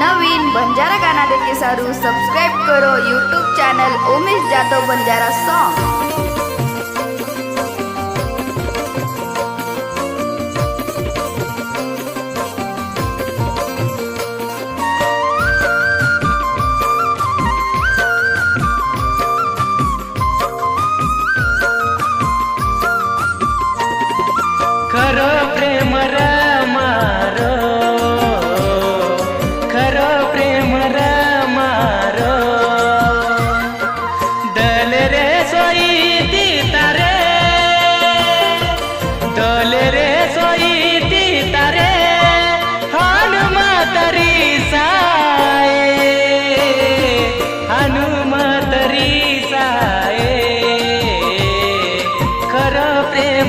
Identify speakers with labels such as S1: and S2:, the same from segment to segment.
S1: नवीन बंजारा गाना देखे सारू सब्सक्राइब करो YouTube channel Umesh Jadhav Banjara song.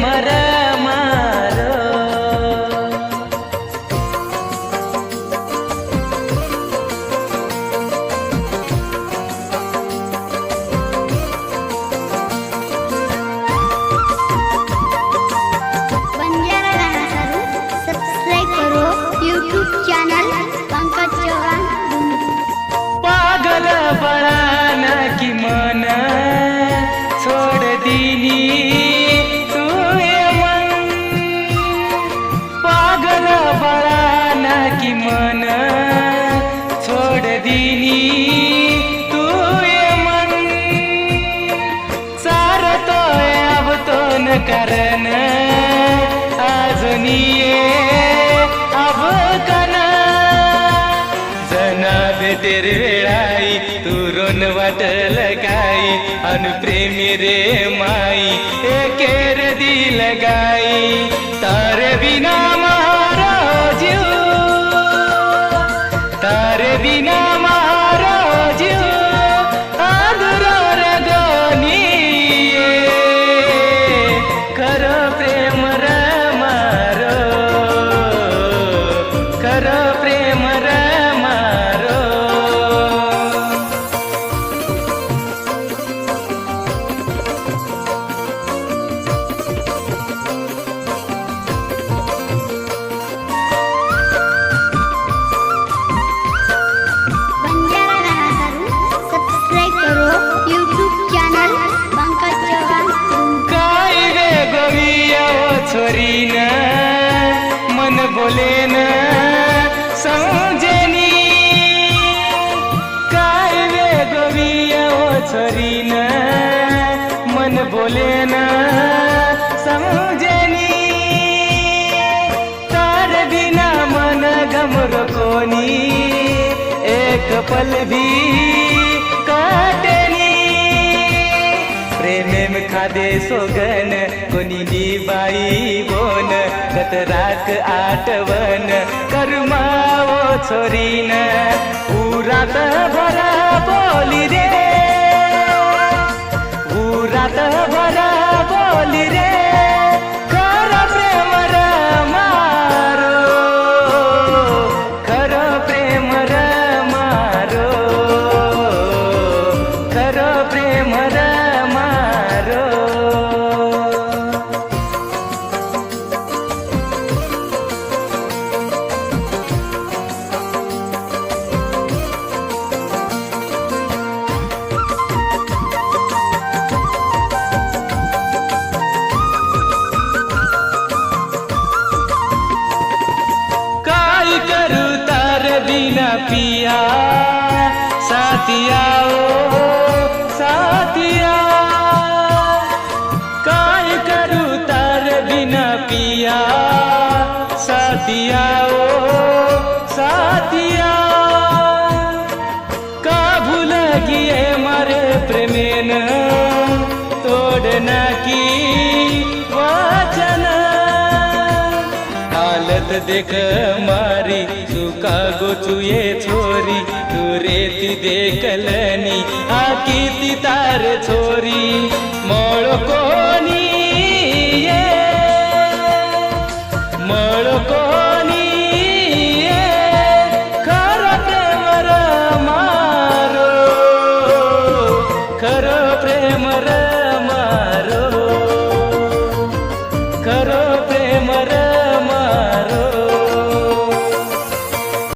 S2: ಮರ भेटेर वेळाई तुरून वाटल गाई अन प्रेमी रे माई एकेर दिल गाई तार बिना मारो जीव तार बिना करीन. मन बोलेन. समजेनी काय वेगवी गोविया मन बोलेन. समजेनी तार बिना मन गमर कोनी एक पल भी મારે મેમ ખાધે સોગન કોની બાઈ બોન ગત રાત આટવન કરમાવો છોરીન, ઉરાત ભરા બોલી રે. ઉરાત ભરા બોલી રે. પ્રેમ पिया साथिया ओ साथिया काय करू तार बिना पिया साथिया ओ साथिया का भूल गिये मारे प्रेमेन तोडना की મોત દેખ મારી સુકાગો છુએ છોરી દૂરેથી દેખલની આ કીર્તિ તારે છોરી મોળો કોની મોળો કોની ખરો પ્રેમ મારો ખરો પ્રેમ મારો